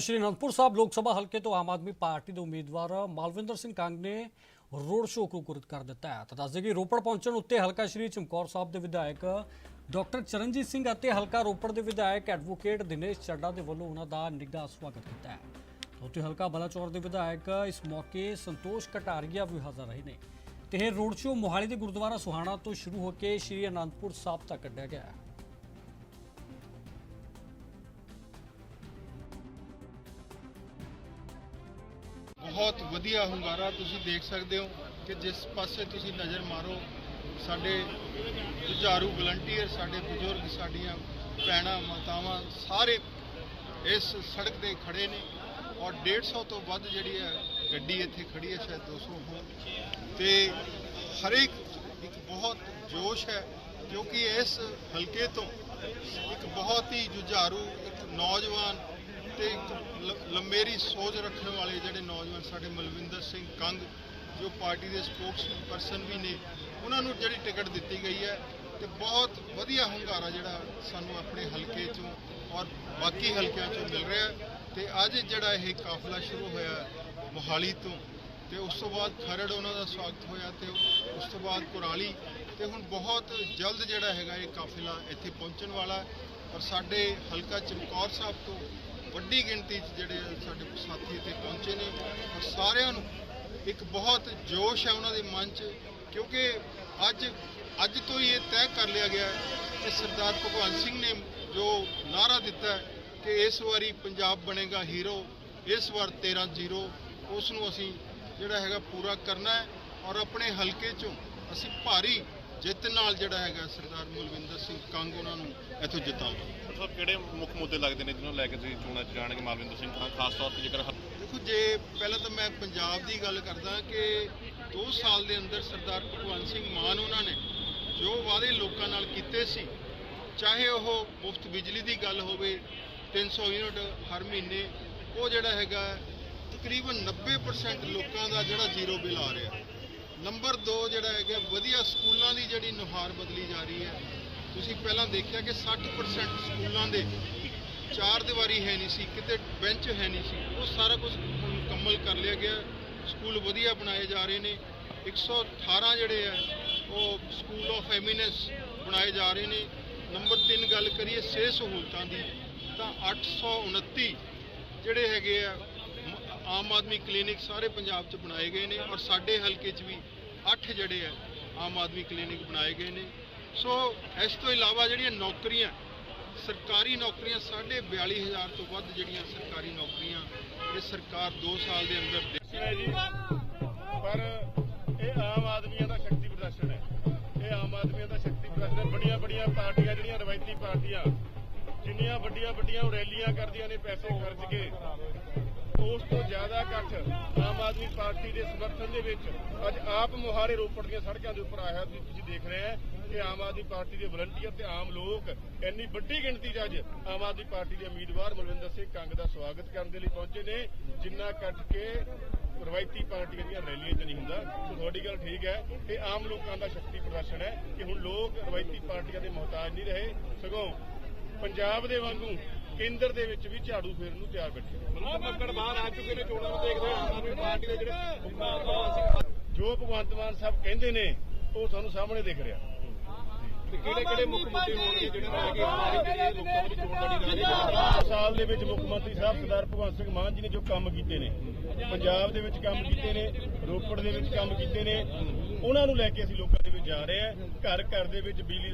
ਸ਼੍ਰੀ ਅਨੰਦਪੁਰ ਸਾਹਿਬ ਲੋਕ ਸਭਾ ਹਲਕੇ ਤੋਂ ਆਮ ਆਦਮੀ ਪਾਰਟੀ ਦੇ ਉਮੀਦਵਾਰ ਮਾਲਵਿੰਦਰ ਸਿੰਘ ਕੰਗ ਨੇ ਰੋਡ ਸ਼ੋਅ ਨੂੰ ਕਰ ਦਿੱਤਾ ਹੈ। ਤਾਂ ਦੱਸਦੇ ਕਿ ਰੋਪੜ ਪਹੁੰਚਣ ਉੱਤੇ ਹਲਕਾ ਸ਼੍ਰੀ ਚਮਕੌਰ ਸਾਹਿਬ ਦੇ ਵਿਧਾਇਕ ਡਾਕਟਰ ਚਰਨਜੀਤ ਸਿੰਘ ਅਤੇ ਹਲਕਾ ਰੋਪੜ ਦੇ ਵਿਧਾਇਕ ਐਡਵੋਕੇਟ ਦਿਨੇਸ਼ ਚੱਡਾ ਦੇ ਵੱਲੋਂ ਉਹਨਾਂ ਦਾ ਨਿੱਘਾ ਸਵਾਗਤ ਕੀਤਾ ਹੈ। ਉੱਥੇ ਹਲਕਾ ਬਲਾਚੌਰ ਦੇ ਵਿਧਾਇਕ ਇਸ ਮੌਕੇ ਸੰਤੋਸ਼ ਕਟਾਰੀਆ ਵੀ ਹਾਜ਼ਰ ਰਹੇ ਨੇ। ਤੇ ਇਹ ਰੋਡ ਸ਼ੋਅ ਮੋਹਾਲੀ ਦੇ ਗੁਰਦੁਆਰਾ ਸੁਹਾਣਾ ਤੋਂ ਸ਼ੁਰੂ ਹੋ ਕੇ ਸ਼੍ਰੀ ਅਨੰਦਪੁਰ ਸਾਹਿਬ ਤੱਕ ਕੱਢਿਆ ਗਿਆ ਹੈ। ਬਹੁਤ ਵਧੀਆ ਹੁੰਗਾਰਾ ਤੁਸੀਂ ਦੇਖ ਸਕਦੇ ਹੋ ਕਿ ਜਿਸ ਪਾਸੇ ਤੁਸੀਂ ਨਜ਼ਰ ਮਾਰੋ, ਸਾਡੇ ਜੁਝਾਰੂ ਵਲੰਟੀਅਰ ਸਾਡੇ ਬਜ਼ੁਰਗ, ਸਾਡੀਆਂ ਭੈਣਾਂ, ਮਾਤਾਵਾਂ ਸਾਰੇ ਇਸ ਸੜਕ ਤੇ ਖੜੇ ਨੇ ਔਰ 150 ਤੋਂ ਵੱਧ ਜਿਹੜੀ ਹੈ ਗੱਡੀ ਇੱਥੇ ਖੜੀ ਹੈ, ਸ਼ਾਇਦ 200 ਹੋ ਤੇ ਹਰੇਕ ਇੱਕ ਬਹੁਤ ਜੋਸ਼ ਹੈ ਕਿਉਂਕਿ ਇਸ ਹਲਕੇ ਤੋਂ ਇੱਕ ਬਹੁਤ ਹੀ ਜੁਝਾਰੂ ਇੱਕ ਨੌਜਵਾਨ ਤੇ ਇੱਕ ਲ- ਲੰਮੇਰੀ ਸੋਚ ਰੱਖਣ ਵਾਲੇ ਜਿਹੜੇ ਨੌਜਵਾਨ ਸਾਡੇ ਮਲਵਿੰਦਰ ਸਿੰਘ ਕੰਗ, ਜੋ ਪਾਰਟੀ ਦੇ ਸਪੋਕਸ ਪਰਸਨ ਵੀ ਨੇ, ਉਹਨਾਂ ਨੂੰ ਜਿਹੜੀ ਟਿਕਟ ਦਿੱਤੀ ਗਈ ਹੈ ਤੇ ਬਹੁਤ ਵਧੀਆ ਹੁੰਗਾਰਾ ਜਿਹੜਾ ਸਾਨੂੰ ਆਪਣੇ ਹਲਕੇ ਚੋਂ ਔਰ ਬਾਕੀ ਹਲਕਿਆਂ ਚੋਂ ਮਿਲ ਰਿਹਾ ਹੈ ਤੇ ਅੱਜ ਜਿਹੜਾ ਇਹ ਕਾਫਲਾ ਸ਼ੁਰੂ ਹੋਇਆ ਮੋਹਾਲੀ ਤੋਂ, ਤੇ ਉਸ ਤੋਂ ਬਾਅਦ ਖਰੜ ਉਹਨਾਂ ਦਾ ਸਵਾਗਤ ਹੋਇਆ ਤੇ ਉਸ ਤੋਂ ਬਾਅਦ ਕੁਰਾਲੀ, ਤੇ ਹੁਣ ਬਹੁਤ ਜਲਦ ਜਿਹੜਾ ਹੈਗਾ ਇਹ ਕਾਫਿਲਾ ਇੱਥੇ ਪਹੁੰਚਣ ਵਾਲਾ ਔਰ ਸਾਡੇ ਹਲਕਾ ਚਮਕੌਰ ਸਾਹਿਬ ਤੋਂ ਵੱਡੀ ਗਿਣਤੀ 'ਚ ਜਿਹੜੇ ਸਾਡੇ ਸਾਥੀ ਇੱਥੇ ਪਹੁੰਚੇ ਨੇ ਔਰ ਸਾਰਿਆਂ ਨੂੰ ਇੱਕ ਬਹੁਤ ਜੋਸ਼ ਹੈ ਉਹਨਾਂ ਦੇ ਮਨ 'ਚ, ਕਿਉਂਕਿ ਅੱਜ ਅੱਜ ਤੋਂ ਹੀ ਇਹ ਤੈਅ ਕਰ ਲਿਆ ਗਿਆ ਹੈ ਕਿ ਸਰਦਾਰ ਭਗਵੰਤ ਸਿੰਘ ਨੇ ਜੋ ਨਾਰਾ ਦਿੱਤਾ ਕਿ ਇਸ ਵਾਰੀ ਪੰਜਾਬ ਬਣੇਗਾ ਹੀਰੋ, ਇਸ ਵਾਰ 13 ਜ਼ੀਰੋ ਉਸ ਨੂੰ ਅਸੀਂ ਜਿਹੜਾ ਹੈਗਾ ਪੂਰਾ ਕਰਨਾ ਹੈ ਔਰ ਆਪਣੇ ਹਲਕੇ 'ਚੋਂ ਅਸੀਂ ਭਾਰੀ ਜਿੱਤ ਨਾਲ ਜਿਹੜਾ ਹੈਗਾ ਸਰਦਾਰ ਮਲਵਿੰਦਰ ਸਿੰਘ ਕੰਗ ਉਹਨਾਂ ਨੂੰ ਇੱਥੋਂ ਜਿਤਾਵਾਂਗੇ ਸਭ ਕਿਹੜੇ ਮੁੱਖ ਮੁੱਦੇ ਲੱਗਦੇ ਨੇ ਜਿਹਨਾਂ ਨੂੰ ਲੈ ਕੇ ਤੁਸੀਂ ਚੋਣਾਂ 'ਚ ਜਾਣਗੇ ਮਾਲਵਿੰਦਰ ਸਿੰਘ ਖਾਨ ਖਾਸ ਤੌਰ ਤੇ ਜੇਕਰ ਹ- ਦੇਖੋ ਜੇ ਪਹਿਲਾਂ ਤਾਂ ਮੈਂ ਪੰਜਾਬ ਦੀ ਗੱਲ ਕਰਦਾ ਕਿ 2 ਸਾਲ ਦੇ ਅੰਦਰ ਸਰਦਾਰ ਭਗਵੰਤ ਸਿੰਘ ਮਾਨ ਉਹਨਾਂ ਨੇ ਜੋ ਵਾਅਦੇ ਲੋਕਾਂ ਨਾਲ ਕੀਤੇ ਸੀ ਚਾਹੇ ਉਹ ਮੁਫਤ ਬਿਜਲੀ ਦੀ ਗੱਲ ਹੋਵੇ 300 ਯੂਨਿਟ ਹਰ ਮਹੀਨੇ ਉਹ ਜਿਹੜਾ ਹੈਗਾ ਤਕਰੀਬਨ 90% ਲੋਕਾਂ ਦਾ ਜਿਹੜਾ ਜ਼ੀਰੋ ਬਿੱਲ ਆ ਰਿਹਾ। ਨੰਬਰ 2 ਜਿਹੜਾ ਹੈਗਾ, ਵਧੀਆ ਸਕੂਲਾਂ ਦੀ ਜਿਹੜੀ ਨੁਹਾਰ ਬਦਲੀ ਜਾ ਰਹੀ ਹੈ। ਤੁਸੀਂ ਪਹਿਲਾਂ ਦੇਖਿਆ ਕਿ 60% ਸਕੂਲਾਂ ਦੇ ਚਾਰ ਦੀਵਾਰੀ ਹੈ ਨਹੀਂ ਸੀ, ਕਿਤੇ ਬੈਂਚ ਹੈ ਨਹੀਂ ਸੀ। ਉਹ ਸਾਰਾ ਕੁਝ ਮੁਕੰਮਲ ਕਰ ਲਿਆ ਗਿਆ। ਸਕੂਲ ਵਧੀਆ ਬਣਾਏ ਜਾ ਰਹੇ ਨੇ। 118 ਜਿਹੜੇ ਆ, ਉਹ ਸਕੂਲ ਆਫ ਐਮੀਨੈਂਸ ਬਣਾਏ ਜਾ ਰਹੇ ਨੇ। ਨੰਬਰ 3 ਗੱਲ ਕਰੀਏ ਸਿਹਤ ਸਹੂਲਤਾਂ ਦੀ, ਤਾਂ 829 ਜਿਹੜੇ ਹੈਗੇ ਆ ਆਮ ਆਦਮੀ ਕਲੀਨਿਕ ਸਾਰੇ ਪੰਜਾਬ 'ਚ ਬਣਾਏ ਗਏ ਨੇ। ਔਰ ਸਾਡੇ ਹਲਕੇ 'ਚ ਵੀ 8 ਜਿਹੜੇ ਆ, ਆਮ ਆਦਮੀ ਕਲੀਨਿਕ ਬਣਾਏ ਗਏ ਨੇ। ਸੋ ਇਸ ਤੋਂ ਇਲਾਵਾ ਜਿਹੜੀਆਂ ਨੌਕਰੀਆਂ, ਸਰਕਾਰੀ ਨੌਕਰੀਆਂ 42000 ਤੋਂ ਵੱਧ ਜਿਹੜੀਆਂ ਸਰਕਾਰੀ ਨੌਕਰੀਆਂ ਇਹ ਸਰਕਾਰ 2 ਸਾਲ ਦੇ ਅੰਦਰ ਦੇ ਜੀ। ਪਰ ਇਹ ਆਮ ਆਦਮੀਆਂ ਦਾ ਸ਼ਕਤੀ ਪ੍ਰਦਰਸ਼ਨ ਹੈ। ਇਹ ਆਮ ਆਦਮੀਆਂ ਦਾ ਸ਼ਕਤੀ ਪ੍ਰਦਰਸ਼ਨ ਹੈ। ਬੜੀਆਂ ਬੜੀਆਂ ਪਾਰਟੀਆਂ ਜਿਹੜੀਆਂ ਰਵਾਇਤੀ ਪਾਰਟੀਆਂ, ਜਿੰਨੀਆਂ ਵੱਡੀਆਂ ਵੱਡੀਆਂ ਉਹ ਰੈਲੀਆਂ ਕਰਦੀਆਂ ਨੇ ਪੈਸੇ ਖਰਚ ਕੇ। ਉਸ ਤੋਂ ਜ਼ਿਆਦਾ ਇਕੱਠ ਆਮ ਆਦਮੀ ਪਾਰਟੀ ਦੇ ਸਮਰਥਨ ਦੇ ਵਿੱਚ ਅੱਜ ਆਪ ਮੁਹਾਰੇ ਰੋਪੜ ਦੀਆਂ ਸੜਕਾਂ ਦੇ ਉੱਪਰ ਆਇਆ ਤੁਸੀਂ ਤੁਸੀਂ ਦੇਖ ਰਹੇ ਹੋ ਕਿ ਆਮ ਆਦਮੀ ਪਾਰਟੀ ਦੇ ਵਲੰਟੀਅਰ ਤੇ ਆਮ ਲੋਕ ਇੰਨੀ ਵੱਡੀ ਗਿਣਤੀ 'ਚ ਅੱਜ ਆਮ ਆਦਮੀ ਪਾਰਟੀ ਦੇ ਉਮੀਦਵਾਰ ਮਲਵਿੰਦਰ ਸਿੰਘ ਕੰਗ ਦਾ ਸਵਾਗਤ ਕਰਨ ਦੇ ਲਈ ਪਹੁੰਚੇ ਨੇ, ਜਿੰਨਾ ਕੱਟ ਕੇ ਰਵਾਇਤੀ ਪਾਰਟੀਆਂ ਦੀਆਂ ਰੈਲੀਆਂ 'ਚ ਨਹੀਂ ਹੁੰਦਾ। ਸੋ ਤੁਹਾਡੀ ਗੱਲ ਠੀਕ ਹੈ ਇਹ ਆਮ ਲੋਕਾਂ ਦਾ ਸ਼ਕਤੀ ਪ੍ਰਦਰਸ਼ਨ ਹੈ ਕਿ ਹੁਣ ਲੋਕ ਰਵਾਇਤੀ ਪਾਰਟੀਆਂ ਦੇ ਮੁਹਤਾਜ ਨਹੀਂ ਰਹੇ। ਸਗੋਂ ਪੰਜਾਬ ਦੇ ਵਾਂਗੂ ਕੇਂਦਰ ਦੇ ਵਿੱਚ ਵੀ ਝਾੜੂ ਫੇਰਨ ਨੂੰ ਤਿਆਰ ਬੈਠੇ ਨੇ। ਮੱਕੜ ਬਾਹਰ ਆ ਚੁੱਕੇ ਨੇ ਚੋਣਾਂ ਨੂੰ ਦੇਖਦੇ ਆਮ ਆਦਮੀ ਪਾਰਟੀ ਦੇ ਜਿਹੜੇ ਜੋ ਭਗਵੰਤ ਮਾਨ ਸਾਹਿਬ ਕਹਿੰਦੇ ਨੇ ਉਹ ਤੁਹਾਨੂੰ ਸਾਹਮਣੇ ਦਿਖ ਰਿਹਾ। ਕਿਹੜੇ ਕਿਹੜੇ ਮੁੱਖ ਮੁੱਦੇ ਹੋਣਗੇ ਜਿਹੜੇ ਆਮ ਜਿਹੜੀ ਲੋਕਾਂ ਦੀ ਚੋਣ ਲੜੀ ਜਾ ਰਹੀ ਹੈ ਪੰਜ ਸਾਲ ਦੇ ਵਿੱਚ ਮੁੱਖ ਮੰਤਰੀ ਸਾਹਿਬ ਸਰਦਾਰ ਭਗਵੰਤ ਸਿੰਘ ਮਾਨ ਜੀ ਨੇ ਜੋ ਕੰਮ ਕੀਤੇ ਨੇ ਪੰਜਾਬ ਦੇ ਵਿੱਚ ਕੰਮ ਕੀਤੇ ਨੇ ਰੋਪੜ ਦੇ ਵਿੱਚ ਕੰਮ ਕੀਤੇ ਨੇ ਉਹਨਾਂ ਨੂੰ ਲੈ ਕੇ ਅਸੀਂ ਲੋਕਾਂ ਦੇ ਵਿੱਚ ਜਾ ਰਹੇ ਹਾਂ। ਘਰ ਘਰ ਦੇ ਵਿੱਚ ਬਿਜਲੀ